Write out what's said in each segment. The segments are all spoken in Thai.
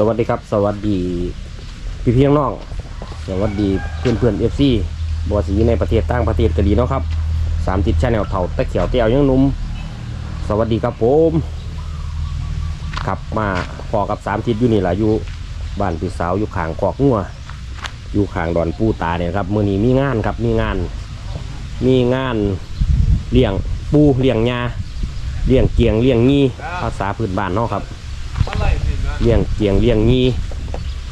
สวัสดีครับ สวัสดีพี่พี่น้องสวัสดีเพื่อนเพื่อนเอฟซีบอสีในประเทศต่างประเทศก็ดีเนาะครับสามติดชาแนลเถาตะเขียวเตียวยังนุ่มสวัสดีครับผมครับมาพอกับสามทิศอยู่นี่แหละอยู่บ้านพี่สาวอยู่ขางขอกงัวอยู่ขางดอนปูตาเนี่ยครับเมื่อนี้มีงานครับมีงาน มีงานเลี้ยงปูเลี้ยงยาเลี้ยงเกียงเลี้ยงงีภาษาพื้นบ้านเนาะครับ เลี้ยงเกียงเลี้ยงงี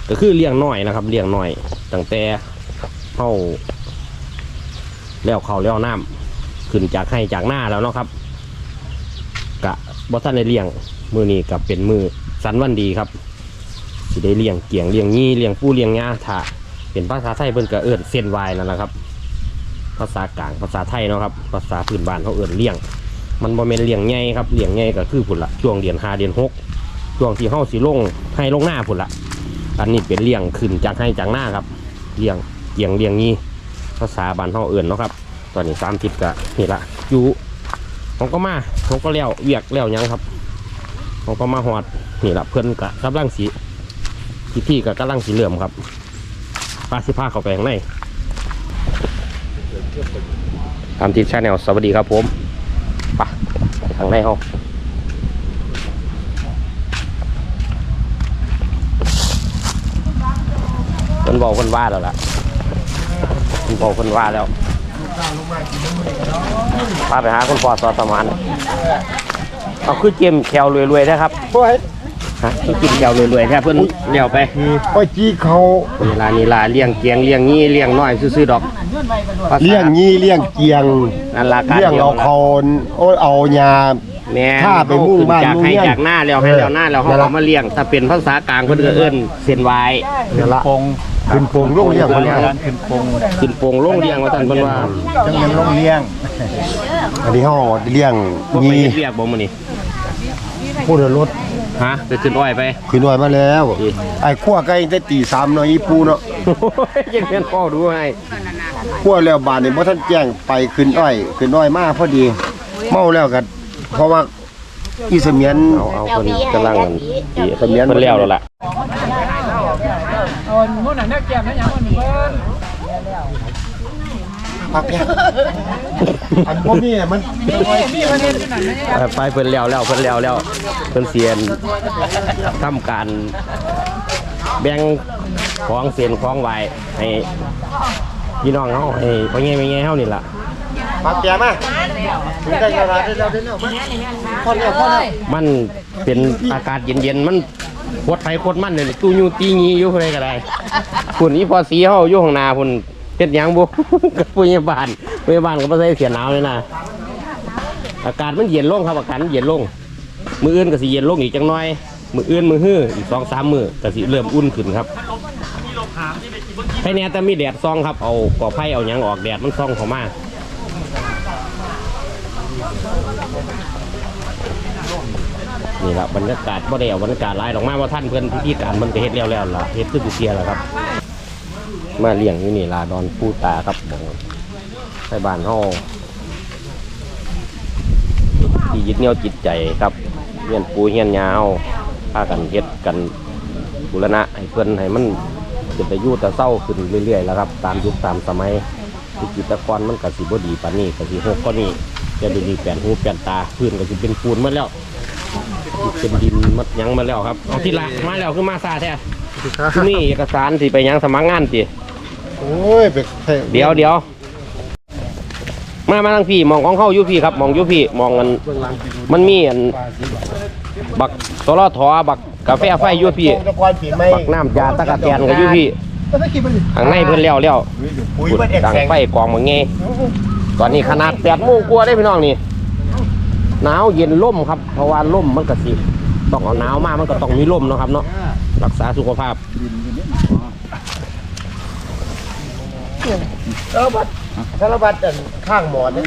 ก็คือเลี้ยงน้อยนะครับเลี้ยงน้อยตั้งแต่เข้าแล้วเขาแล้วน้ำขึ้นจากให้จากหน้าแล้วเนาะครับกะบอสันได้เลี้ยงมือนี้กับเป็นมือสันวันดีครับสิได้เลี้ยงเกียงเลี้ยงงี้เลี้ยงปูเลี้ยงงาถ้าเป็นภาษาไทยเพิ่นก็เอิ้นเส้นวายนั่นแหละครับ ภาษากลางภาษาไทยเนาะครับ ภาษาพื้นบ้านเขาเอิ้นเลี้ยง มันบ่แม่นเลี้ยงใหญ่ครับเลี้ยงใหญ่ก็คือพุ่นละช่วงเดือนห้าเดือนหก ช่วงที่เฮาสิลงให้ลงหน้าพุ่นละอันนี้เป็นเลี้ยงขึ้นจากให้จากหน้าครับเลี้ยงเกียงเลี้ยงงี้ภาษาบ้านเฮาเอื่นเนาะครับ ตอนนี้สามทิศก็นี่ละอยู่ผมก็มาผมก็แล้วเวียกแล้วยังครับผมก็มาหอดนี่ละเพื่อนกะกำลังสีพิธีกับกำลังสีเหลื่อมครับปลาสิผ้าเข้าไปข้างในตามทิศชาแนลสวัสดีครับผมไปข้างในห้อง เพิ่นบอกเพิ่นว่าแล้วล่ะเพิ่นบอกเพิ่นว่าแล้วพาไปหาคุณพ่อสอสมานเอาคือเจมแควรวยๆนะครับโอ้ยฮะคือกินแควรวยๆแท้เพิ่นเลี้ยวไปโอ้ยจี้เขานี่ล่ะนี่ล่ะเลี้ยงเกียงเลี้ยงงี้เลี้ยงน้อยซื่อๆดอกภาษาเลี้ยงงี้เลี้ยงเกียงนั่นล่ะการเลี้ยงเอาเขาโอ้ยเอายาแม่ถ้าไปมุ่งบ้านจากมุ่งให้เรือนจากหน้าแล้วให้แล้วหน้าแล้วเฮานั่นล่ะเอามาเลี้ยงถ้าเป็นภาษากลางเพิ่นก็เอิ้นเส้นวายนั่นละปง ขึ้นโปงลูกเลี้ยงคนเนี้ยร้านขึ้นปงขึ้นโป่งลงเลี้ยงว่าท่านเพิ่นว่าจังเงินลงเลี้ยงอันนี้เขาเลี้ยงบ่ไปงี้เฮ็ดเวียกบ่มื้อนี้พูดรถฮะไปขึ้นอ้อยไป ขึ้นน้อยมาแล้วอีไอ้ขั้วไก่แต่ตีสามเนาะอีปูเนาะโอ้ยยังเรียนข้อดูให้ขั้วแล้วบานนี่บ่ทันแจ้งไปขึ้นอ้อย ขึ้นอ้อยมาพอดี เมาแล้วกันเพราะว่าอีเสมียน เอาเอาคนกำลังกันอีเสมียนมันแล้วแล้วล่ะ พักแค่อันบ่มีอะมันเออไปเพิ่นแล้วแล้วเพิ่นแล้วแล้วเพิ่นเสียนทำการแบ่งของเสียนของไหวให้พี่น้องเฮาให้พ่อใหญ่แม่ใหญ่เฮานี่ล่ะพักแก่มาถึงได้เวลาได้แล้วได้แล้วมาพอแล้วพอแล้วมันเป็นอากาศเย็นๆมัน โคตรไผโคตรมันเลยตู้ยูตีงี้อยู่ไรก็ได้พุ่นอีพอสีเฮาอยู่ข้างหน้าพุ่นเฮ็ดหยังบ่กับผู้ใหญ่บ้านผู้ใหญ่บ้านก็บ่ใส่เสื้อหนาวเลยนะอากาศมันเย็นลงครับอากาศมันเย็นลง มืออื่นก็สิเย็นลงอีกจังน้อย มืออื่นมือฮื้ออีกสองสามมือก็สิเริ่มอุ่นขึ้นครับไผแน่แต่มีแดดซองครับเอากอไผ่เอาหยังออกแดดมันซองเข้ามา นี่ละบรรยากาศบ่ได้เอาบรรยากาศลายดอกมาว่าท่านเพื่อนพิธีการมันก็เฮ็ดแล้วแล้วล่ะเฮ็ดคือสิเสียแล้วครับ มาเลี้ยงอยู่นี่ลาดอนปูตาครับบอกไปบ้านเฮาที่ยึดเหนี่ยวจิตใจครับเฮียนปูเฮียนยาวพากันเฮ็ดกันบุรณะให้เพื่อนให้มันเป็นแต่ยู่แต่เศร้าขึ้นเรื่อยๆแล้วครับ ตามยุคตามสมัยที่กิจกรมันก็สิบ่ดีปานนี้ก็สิหกก็นี่จะดูดีแปลนหูแปลนตาพื้นก็สิเป็นปูนมาแล้ว เป็นดินมัดหยังมาแล้วครับเอาที่ละมาแล้วคือมาซาแท้คือมีเอกสารสิไปหยังสมัครงานติโอ้ยไปให้เดี๋ยวเดี๋ยวมามาทางพี่มองของเขาอยู่พี่ครับมองอยู่พี่มองกันมันมีอันบักโซลทอบักกาแฟไฟอยู่พี่นครปีใหม่บักน้ำยาตะกะแตนก็อยู่พี่ข้างในเพิ่นแล้วแล้วปุ๋ยเพิ่นเอกดังแสงไฟกองมาไงตอนนี้ขนาดแปดโมงกว่าได้พี่น้องนี่ หนาวเย็นล่มครับ เพราะว่าล่มมันก็สิต้องเอาหนาวมามันก็ต้องมีล่มเนาะครับเนาะรักษาสุขภาพสารบัตรสารบัตรอันข้างหมอนนี่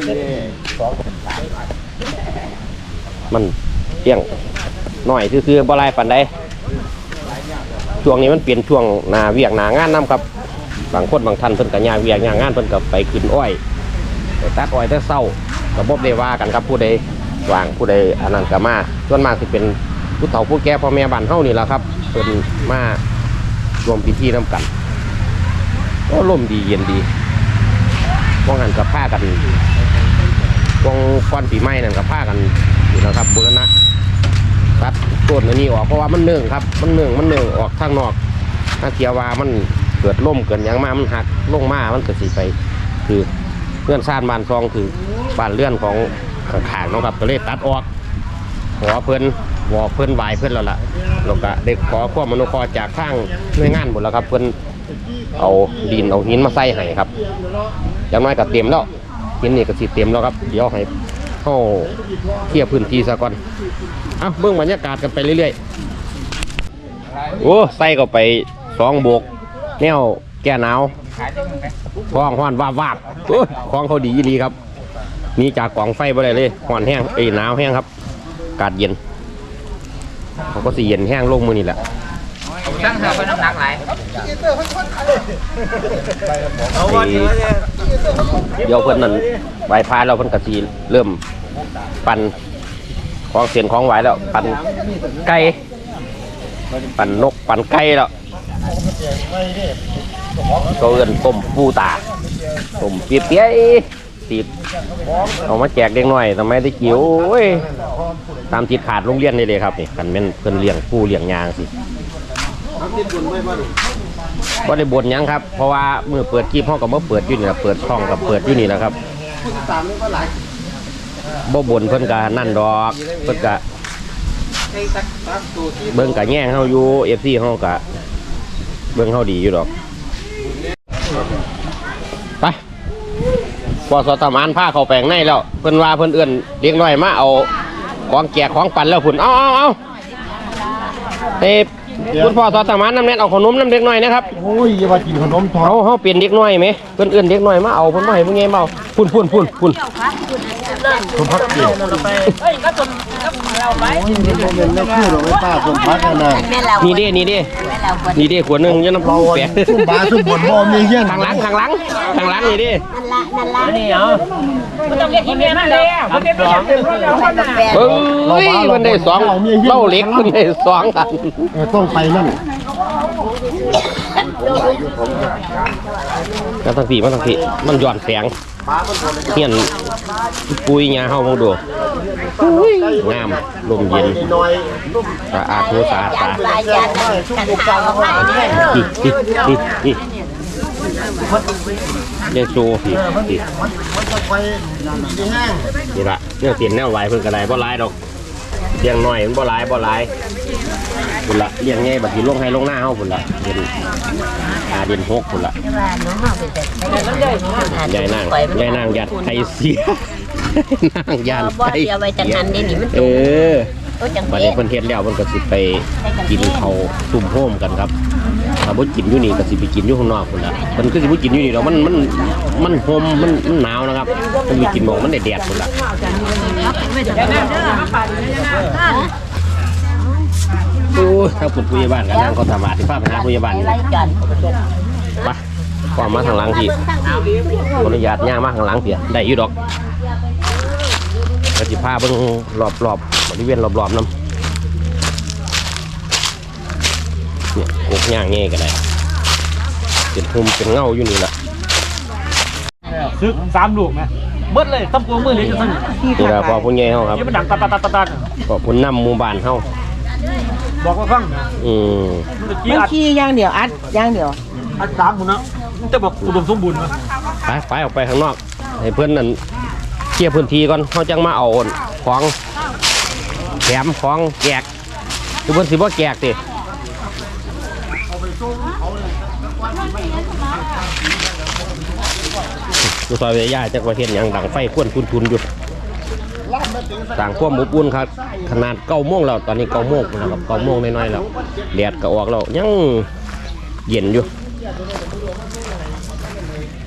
สองมันเตี้ยงหน่อยคือๆบ่หลายปานใดช่วงนี้มันเปลี่ยนช่วงหนาเวียกหนางานนํครับ บางคนบางท่านเพิ่นก็ย่างเวียกย่างงานเพิ่นก็ไปขึ้นอ้อยไปตัดอ้อยแต่เช้าก็บ่ได้ว่ากันครับผู้ใด วางผู้ใดอันนั้นก็มาส่วนมากสิเป็นผู้เฒ่าผู้แก่พ่อแม่บ้านเฮานี่ล่ะครับเพิ่นมารวมพิธีน้ำกันก็ลมดีเย็นดีว่างหันกับผ้ากันวงก้อนปีใหม่นั่นกับผ้ากันอยู่นะครับบุรณะตัดต้นอันนี้ออกเพราะว่ามันเนื่องครับ มันเนื่องมันเนื่องออกทางนอกถ้าเทียวามันเกิดล่มเกิดยังมามันหักลงมามันเก็สิไป คือเพื่อนซ่านบานซองคือบ้านเลื่อนของ ข้างๆเนาะครับก็เลยตัดออกขอเพิ่อนวอเพิ่อนไหวเพิ่อนแล้วล่ะแล้วก็ได้ขอความอนุคราะห์จากทางหน่วยงานหมดแล้วครับ เพิ่อนเอาดินเอาหินมาใส่ให้ครับอย่างน้อยก็เต็มแล้วหินนี่ก็สิเต็มแล้วครับเดี๋ยวให้เข้าเคลียร์พื้นที่ซะก่อนอ้าเบิ่งบรรยากาศกันไปเรื่อยๆโอ้ใส่เข้าไปสองโบกแนวแก้หนาวห้องห้อนวาบวาบโอ้ยของเขาดีดีครับ นี่จากกล่องไฟบ่ได้เลยห้อนแห้งเอ้หนาวแห้งครับ กาศเย็นเขาก็สีเย็นแห้งลงมือนี่แหละตั้งเธอเป็นน้ำหนักไหลเดี๋ยวเพิ่อนนั่นไหวพายเราเพิ่อนกะสีเริ่มปั่นของเสียนของไหวแล้ว ปั่นไก่ปั่นนกปั่นไก่แล้วก็เอินต้มปูตาต้มเปี๊ยะ ติดเอามาแจกเด็กน้อยทำไมได้จิ๋วโอ้ยตามติดขาดโรงเรียนนี่เลยครับนี่กันแม่นเพิ่นเลี้ยงปูเลี้ยงยางสิก็ได้บนยังครับ เพราะว่าเมื่อเปิดคลิปห้องกับเมื่อเปิดยู่นี่แหละเปิดช่องกับเปิดยู่นี่แหละครับบ่บนเพิ่นกะนั่นดอกเพิ่นกะเบิ่งกะแย่งเฮาอยู่ FC เฮากะเบิ่งเฮาดีอยู่ดอก ไป พอสตมานผ้าเขาแปลงในแล้วเพิ่นว่าเพิ่นเอื้อนเลี้ยงน้อยมาเอาของแก่ของปั่นแล้วพุ่นเอาเอาเอาเอ้ คุณพ่อสตมานน้ำเน็ตเอาขนมน้ำเด็กน้อยนะครับโอ้ยอย่ามากินขนมทอเขาเขาเปลี่ยนเด็กน้อยไหมเพื่อนเอื่นเด็กน้อยมาเอาเพื่อนมาให้พวกนี้มาเอาพุ่นพุ่นพุ่นพุ่นผมพักกินเฮ้ยก็จนก็เราไปโอ้ยมันบ่เป็นแม่คือหรอกไม่ป้าผมพักกันนะแม่เรานี่เด้นี่เด้แม่เราคนนี่เด้ขวดหนึงอยันน้ำเราแปะซุ่มบาซุ่มบนบ่มีเฮียนทางหลังทางหลังทางหลังนี่เด้นั่นละนั่นละนี่เหรอไม่ ต้องเรียกที่เมียนั่นเลยเขาเรียกที่เมียนั่นเลยคนละแปดเอ้ยมันได้สองเล่าเล็กมันได้สองอันเออต้องไปนั่นมาทางสีมาทางสีมันหย่อนแสงเฮียนปุยหญ้าเฮามาดูงามลมเย็นน้อยสะอาดหูสะอาดตาลาย ยันกันขาวมาเนี่ยนี่นี่นี่นี่เดี๋ยวโชว์สิสิมันจะไปที่แห้งนี่ละเนี่ยเปลี่ยนแนวไหวเพิ่นก็ได้บ่หลายดอกเลี้ยงน้อยมันบ่หลายบ่หลายพุ่นละเลี้ยงไงบัดนี้ลงให้ลงหน้าเฮาพุ่นละเดือนหาเดือนหกพุ่นละว่าน้องเฮาเป็นแต่ยายนางยายนางยัดไข่เสียนางยันบ่ไข่เดียวไว้จังหันนี่นี่มันเออโอ้จังบัดเด้นี้เพิ่นเฮ็ดแล้วเพิ่นก็สิไปกินข้าวตุ่มโฮมกันครับ ถ้าบ่กินอยู่นี่ก็สิไปกินอยู่ข้างนอกพุ่นล่ะเพิ่นคือสิบ่กินอยู่นี่ดอกมันมันมันโฮมมันมันหนาวนะครับเพิ่นไปกินหมองมันได้แดดพุ่นล่ะโอ้ยถ้าปุดผู้ใหญ่บ้านกันนั่งก็สามารถที่ป้าไปหาผู้ใหญ่บ้านนี่ไรกันไปความมาทางหลังที่ขออนุญาตย่างมาทางหลังเพียได้อยู่ดอกก็สิพาเบิ่งรอบๆบริเวณรอบๆน้ำ เนี่ยกกย่างเงี้ยก็ได้เป็นหุ่มเป็นเงาอยู่นี่แหละซึกสามลูกไหมเบิดเลยต้องกลัวมือเลยจะสั่นนี่แหละพอผู้ใหญ่เฮาครับยังมันดังตัดตัดตัดตัดก็ผู้นำหมู่บ้านเฮาบอกว่าฟังอืมมันกี้มันอัดขี้อย่างเดียวอัดอย่างเดียวอัดสามหมดนะจะบอกอุดมสมบูรณ์ไหมไปไปออกไปข้างนอกให้เพื่อนนั่นเคลียร์พื้นที่ก่อนเขาจังมาเอาของแถมของแจกคือเพิ่นสิบ่แจก ติดูซอยเวียาจากประเทศยังดังไฟควนทุนๆอยู่ต่างความอบอุ่นครับ ขนาดเก้าโมงแล้วตอนนี้เก้าโมงแล้วครับเก้าโมงน้อยๆแล้วแดดก็ออกแล้วยังเย็นอยู่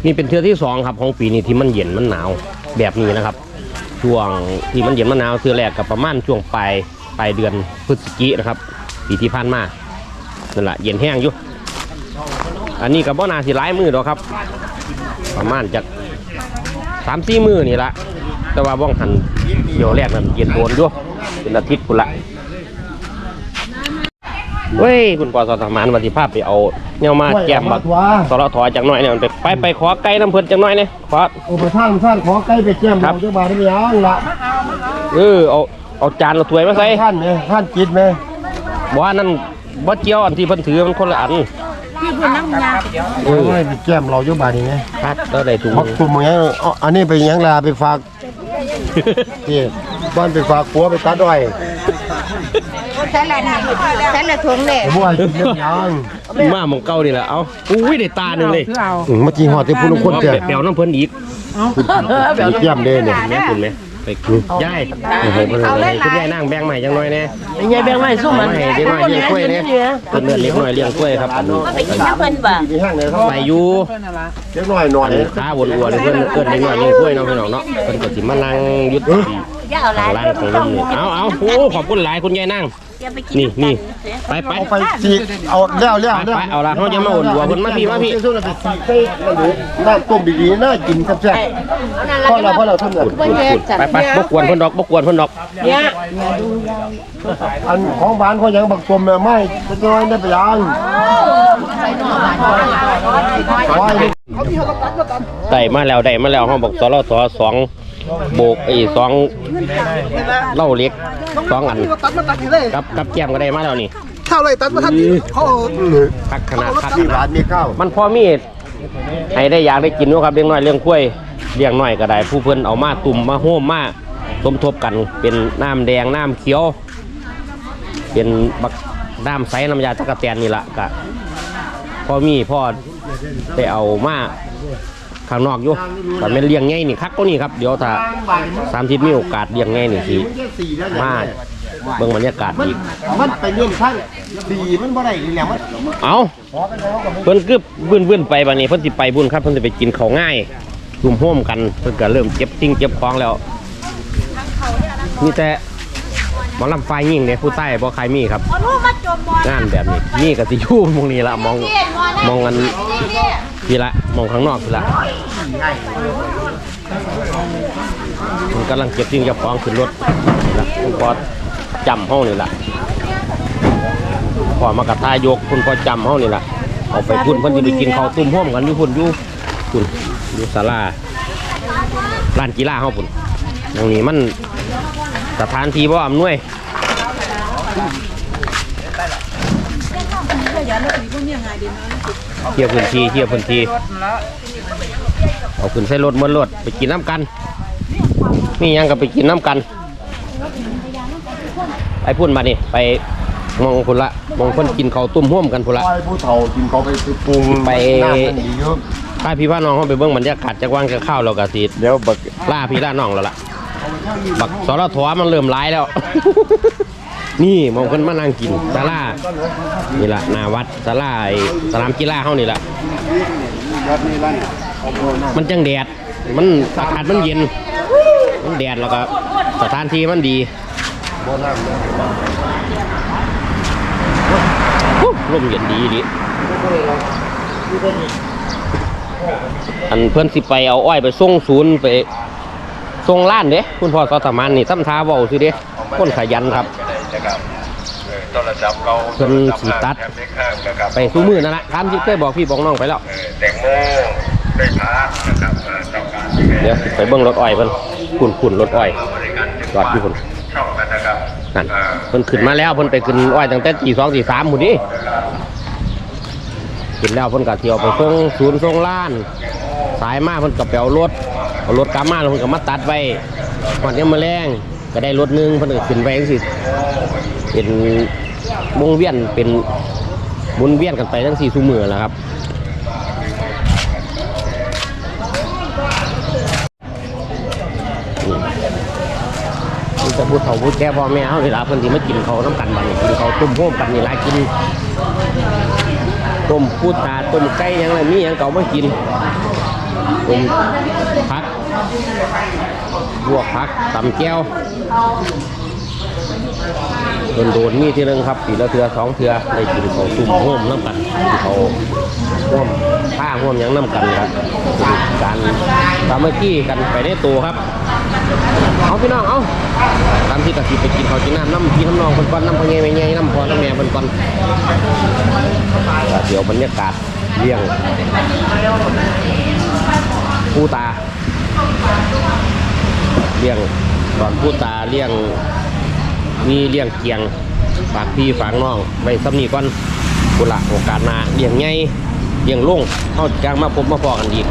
นี่เป็นเทือที่สองครับของปีนี้ที่มันเย็นมันหนาวแบบนี้นะครับ ช่วงที่มันเย็นมันหนาวเทือแรกกับประมาณช่วงปลายปลายเดือนพฤศจิกนะครับปีที่ผ่านมานั่นแหละเย็นแห้งอยู่ อันนี้กับบ่นาสิร้ายมือดอกครับ ประมาณจาก สามสี่มือนี่ละแต่ว่าบ้องหันเดี๋ยวแรกนั้นเย็นโดนอยู่เป็นอาทิตย์พุ่นละเว้ยคุณปอสอสมานวันที่ภาพไปเอาเนี่ยมาแก้มบักตัวสอรถอจักหน่อยเนี่ยมันไปไปไปขอไก่น้ำเพิ่นจักหน่อยเนี่ยขอโอ้ไปท่านท่านขอใกล้ไปแก้มครัเราบเจ้าบ่าวได้ไหมยังละเออเอาเอาจานเอาถ้วยมาใส่ท่านไหมท่านจิตไหมบ่ว่านั่นบ่เจียวอันที่เพิ่นถือมันคนละอัน ที่คุณน้ำยาเออไปแก้มเราเจ้าบ่าวนี่ไงครับแล้วได้ถุงพักตุ่มอย่างเงี้ยเอาอันนี้ไปยังลาไปฝากนี่บ้านไปฝากผัวไปตัดอ้อยใช่ละนี่ใช่ละถุงเด็กบัวกินเรื่องยังมาหมองเก่านี่แหละเอาอุ้ยได้ตาหนึงเลยอืมเมื่อกี้หอดที่ผู้ลงคนเจอเปียวน้ำเพิ่นอีกมีแก้มเด้เนี่ยแม่คุณไหม ไปคือยายให้เพิ่นให้คุณยายนั่งแบ่งใหม่จังหน่อยแน่ยายแบงค์ไม่สู้มันให้เด็กน้อยเลี้ยงกล้วยเนี่ยเพิ่นเลือดเล็กน้อยเลี้ยงกล้วยครับอันนี้ไปกินน้ำเพิ่นบ่มีแห้งเลยเขาไปอยู่เล็กน้อยหน่อยอันขาวนอ้วนเพิ่นเอิ้นเด็กน้อยเลี้ยงกล้วยเนาะพี่น้องเนาะเพิ่นก็สิมานั่งยุด อย่าเอาหลายร้านของลุงนี่เอาเอาโอ้ขอบคุณหลายคุณยายนั่ง อย่าไปกินนี่นี่ ไปไปเอาไปสีเอาแล้วแล้วไปแล้วไปเอาละเขาจะมาอุ่นวัวเพิ่นมาพี่มาพี่ช่วงนั้นไปสีใส่กระดูกน้ำต้มดีๆน่ากินแซ่บๆเพราะเราเพราะเราทำเงินขุดขุดขุดไปไปบกวนเพิ่นดอกบกวนเพิ่นดอกเนี่ยอันของบ้านเขายังบักสมแม่ไม่จะน้อยได้ไปยังไว้ได้มาแล้วได้มาแล้วห้องบอกสรสสอง โบกไอ้สองเหล่าเล็กสองอันกับกับแก้มก็ได้มาแล้วนี่ข้าวเลยตัดมาทันทีเขาเอาคักขนาดคักที่ร้านมีข้าวมันพอมีให้ได้อยากได้กินเนาะครับเลี้ยงน้อยเลี้ยงกล้วยเลี้ยงน้อยก็ได้ ผู้เพิ่นเอามาตุ่มมาโฮมมาสมทบกันเป็นน้ำแดงน้ำเขียว เป็นบักน้ำใสน้ำยาตะกะแตนนี่ละก็พอมีพ่อได้เอามา ข้างนอกอยู่แต่เป็นเลี้ยงไงนี่คักก็นี่ครับเดี๋ยวถ้าสามทิศมีโอกาสเลี้ยงไงนี่สิมาเบิ่งบรรยากาศอีกมันไปเลี้ยงข้างสีมันบ่ได้อีกแล้วมันเอาเพิ่นกึบวื้นวื้นไปบัดนี้เพิ่นสิไปบุญครับเพิ่นสิไปกินข้าวง่ายรุมโฮมกันเพิ่นก็เริ่มเก็บสิ่งเก็บของแล้วมีแต่หมอลำไฟยิ่งเนี่ยผู้ใต้บ่ใครมีครับงานแบบนี้นี่ก็สิอยู่หมองนี้ละมองมองกัน พี่ละมองข้างนอกพี่ละมันกำลังเก็บสิ่งเก็บของขึ้นรถนี่ละคุณพอจำห้องนี่ละพอมากระทายกคุณพอจำเฮานี่ละเอาไปพุ่นเพิ่นสิไปกินข้าวตุ้มห้อมกันอยู่พุ่นอยู่พุ่นอยู่ศาลาร้านกีฬาเฮาพุ่นตรงนี้มันสถานที่บ่อำนวย เที่ยวพื้นที่เที่ยวพื้นที่เอาขึ้นใส่รถมนรถไปกินน้ำกันนี่ยังก็ไปกินน้ำกันไปพุ่นมานี่ไปมองพุ่นละมองคนกินข้าวตุ้มห่วมกันพุ่นละไปผู้เฒ่ากินเขาไปปรุงไปน้ำมันดีอยู่ป้าพี่ป้าน้องเขาไปเบิ่งบรรยากาศจากว่างจากข้าวเรากะสิเดี๋ยวบักล่าพี่ล่าน้องแล้วล่ะบักสรทวมันเริ่มร้ายแล้ว นี่มองคนมานั่งกินศาลานี่ละนาวัดศาลาไอ้สนามกีฬาเฮานี่ละมันจังแดด มันอากาศมันเย็น มันแดดแล้วก็สถานที่มันดีอู้ลมเย็นดีดิอันเพื่อนสิไปเอาอ้อยไปส่งศูนย์ไปส่งล้านเด้คุณพ่อสอสมานนี่ซ้ำท้าเว้าสิเด้คนขยันครับ นะครับเออต้นระดับเราเพิ่นสิตัดแถมได้ข้างนะครับไปสู้มือนั่นแหละตามที่เคยบอกพี่บอกน้องไปแล้ว เออแตงโมได้พานะครับเออต้องการที่เดี๋ยวไปเบิ่งรถอ้อยเพิ่นขุ่นขุ่นรถอ้อยบริการจังจอดอยู่พุ่น ช่องนั้นนะครับนั่นเออ เพิ่นขึ้นมาแล้วเพิ่นไปขึ้นอ้อยตั้งแต่ตีสองตีสามหมดนี้ขึ้นแล้วเพิ่นก็เที่ยวไปส่งศูนย์ส่งล้าน สายมาเพิ่นก็ไปเอารถเอารถกลับมาแล้วเพิ่นก็มาตัดไว้ก่อนยังมาแรง ก็ได้รถหนึงเพิ่นก็ขึ้นไปจังซี่เป็นวงเวียนเป็นหมุนเวียนกันไปทั้งสี่สุมือแล้วครับมีแต่พูดเขาพูดแก่พ่อแม่เขาเวลาเพิ่นที่มากินเขาน้ำกันบันกินเขาต้มโฮมกันนี่หลายกินต้มพูดตาต้มไก่ยังไรมีหยังเก่ามากินต้มผัก บวกผักตำแก้วโดนโดนมีทีนึงครับปีละเทือสองเทือได้กินเขาตุ่มโฮมน้ำกันเขาห่วมผ้าห่วมยังน้ำกันครับเป็นการสามัคคีกันไปในตัวครับเอาพี่น้องเอาตามที่กะทิไปกินเขากินน้ำน้ำพี่น้ำนองคนก่อนน้ำพ่อใหญ่แม่ใหญ่น้ำพอน้ำแม่คนก่อนเดี๋ยวบรรยากาศเลี้ยงผู้ตา เลี้ยงก่อนผู้ตาเลี้ยงมีเลี้ยงเกียงฝากพี่ฝากน้องไว้ซ้ำนีก่อนกุละโอกาสหน้าเลี้ยงใหญ่เลี้ยงลุงเข้าจ้างมาพบมาพอกันอีก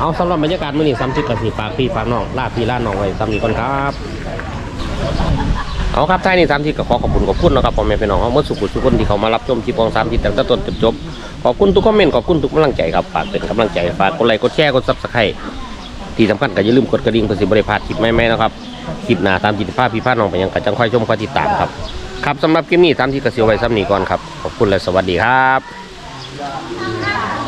เอาสำหรับบรรยากาศมื้อนี้ซ้ำที่กะทิฝากพี่ฝากน้องลาพี่ลาน้องไว้ซ้ำนีก่อนครับ เอาครับท้ายนี้สามที่ก็ขอขอบคุณขอบคุณนะครับพ่อแม่พี่น้องเอาเมื่อสุขุทุกคนที่เขามารับชมที่ปองสามที่ตั้งแต่ต้นจนจบขอบคุณทุกคอมเมนต์ขอบคุณทุกกำลังใจครับฝากเป็นกำลังใจฝากกดไลค์กดแชร์กดซับสไครต์ ที่สำคัญก็อย่าลืมกดกระดิ่งเพื่อสิบริพลาดคลิปใหม่ๆนะครับคลิปหน้าตามจิตภาพพี่พาน้องไปยังกระจังค่อยชมค่อยติดตามครับครับสำหรับคลิปนี้ตามที่กระเสียวไว้ซ้ำนี้ก่อนครับขอบคุณและสวัสดีครับ